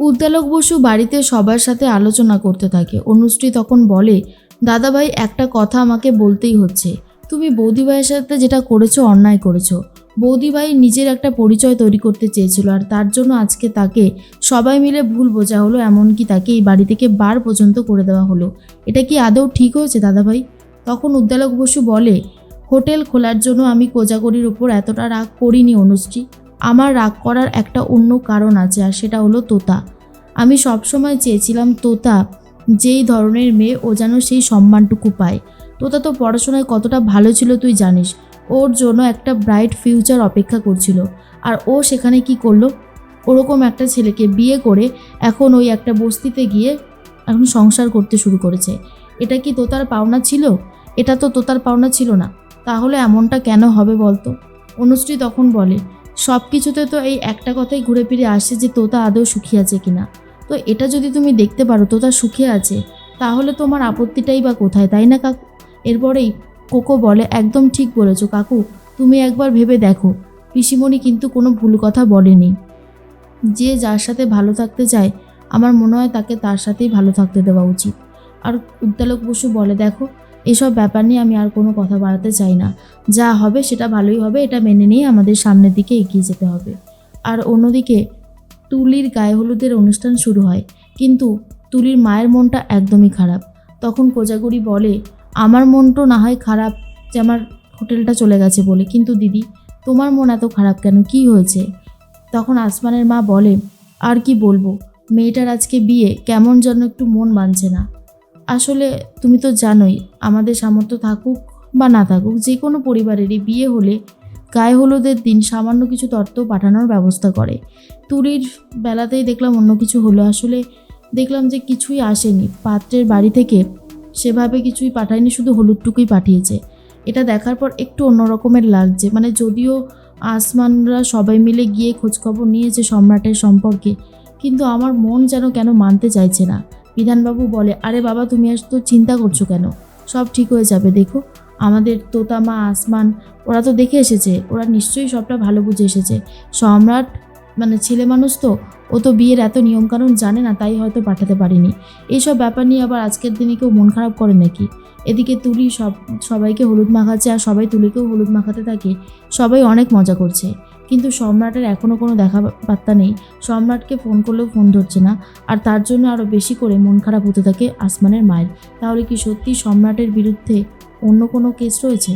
উদ্দালক বসু বাড়িতে সবার সাথে আলোচনা করতে থাকে। অনুশ্রী তখন বলে, দাদাভাই, একটা কথা আমাকে বলতেই হচ্ছে। তুমি বৌদিভাইয়ের সাথে যেটা করেছ, অন্যায় করেছ। বৌদিভাই নিজের একটা পরিচয় তৈরি করতে চেয়েছিল আর তার জন্য আজকে তাকে সবাই মিলে ভুল বোঝা হলো, এমনকি তাকে এই বাড়ি থেকে বার পর্যন্ত করে দেওয়া হলো। এটা কি আদৌ ঠিক হয়েছে, দাদাভাই? তখন উদ্দালক বসু বলে, হোটেল খোলার জন্য আমি কোজাগরির উপর এতটা রাগ করিনি, অনুশ্রী। আমার রাগ করার একটা অন্য কারণ আছে, আর সেটা হলো তোতা। আমি সবসময় চেয়েছিলাম তোতা, যেই ধরনের মেয়ে ও যেন সেই সম্মানটুকু পায়। তোতা তো পড়াশোনায় কতটা ভালো ছিল তুই জানিস। ওর জন্য একটা ব্রাইট ফিউচার অপেক্ষা করছিল। আর ও সেখানে কি করল? ওরকম একটা ছেলেকে বিয়ে করে এখন ওই একটা বস্তিতে গিয়ে এখন সংসার করতে শুরু করেছে। এটা কি তোতার পাওনা ছিল? এটা তো তোতার পাওনা ছিল না। তাহলে এমনটা কেন হবে বলতো? অনুশ্রী তখন বলে সব কিছুতে তো এই একটা কথাই ঘুরে ফিরে আসে যে তোতা আদৌ সুখী আছে কিনা। তো এটা যদি তুমি দেখতে পারো, তোতা সুখে আছে, তাহলে তোমার আপত্তিটাই বা কোথায়, তাই না কাকু? এরপরেই কোকো বলে, একদম ঠিক বলেছ কাকু। তুমি একবার ভেবে দেখো। পিসিমণি কিন্তু কোনো ভুল কথা বলেনি। যে যার সাথে ভালো থাকতে চায়, আমার মনে হয় তাকে তার সাথেই ভালো থাকতে দেওয়া উচিত। আর উদ্দালক বসু বলে, দেখো এসব ব্যাপার নিয়ে আমি আর কোনো কথা বাড়াতে চাই না। যা হবে সেটা ভালোই হবে, এটা মেনে নিয়ে আমাদের সামনের দিকে এগিয়ে যেতে হবে। আর অন্যদিকে, তুলির গায়ে হলুদের অনুষ্ঠান শুরু হয়, কিন্তু তুলির মায়ের মনটা একদমই খারাপ। তখন কোজাগুড়ি বলে, আমার মন তো না হয় খারাপ যে আমার হোটেলটা চলে গেছে বলে। কিন্তু দিদি, তোমার মন এত খারাপ কেন? কি হয়েছে? তখন আসমানের মা বলে, আর কি বলব? মেয়েটার আজকে বিয়ে কেমন যেন একটু মন মানছে না। আসলে তুমি তো জানোই, আমাদের সামর্থ্য থাকুক বা না থাকুক, যে কোনো পরিবারেরই বিয়ে হলে গায়ে হলুদের দিন সামান্য কিছু তত্ত্ব পাঠানোর ব্যবস্থা করে। তুরির বেলাতেই দেখলাম অন্য কিছু হলো, আসলে দেখলাম যে কিছুই আসেনি। পাত্রের বাড়ি থেকে সেভাবে কিছুই পাঠায়নি, শুধু হলুদটুকুই পাঠিয়েছে। এটা দেখার পর একটু অন্য রকমের লাগছে মানে যদিও আসমানরা সবাই মিলে গিয়ে খোঁজখবর নিয়েছে সম্রাটের সম্পর্কে, কিন্তু আমার মন যেন কেন মানতে চাইছে না। বিধানবাবু বলে, আরে বাবা, তুমি আজ তো চিন্তা করছ কেন? সব ঠিক হয়ে যাবে, দেখো। আমাদের তোতামা আসমান, ওরা তো দেখে এসেছে, ওরা নিশ্চয়ই সবটা ভালো বুঝে এসেছে। সম্রাট মানে ছেলে মানুষ তো, ও তো বিয়ের এত নিয়মকানুন জানে না, তাই হয়তো পাঠাতে পারিনি। এইসব ব্যাপার নিয়ে আবার আজকের দিনে কেউ মন খারাপ করে নাকি? এদিকে তুলি সব, সবাইকে হলুদ মাখাচ্ছে আর সবাই তুলিকেও হলুদ মাখাতে থাকে। সবাই অনেক মজা করছে। কিন্তু সম্রাটের এখনও কোনো দেখা পাত্তা নেই। সম্রাটকে ফোন করলেও ফোন ধরছে না। আর তার জন্য আরও বেশি করে মন খারাপ হতে থাকে আসমানের মায়ের। তাহলে কি সত্যি সম্রাটের বিরুদ্ধে অন্য কোনো কেস রয়েছে?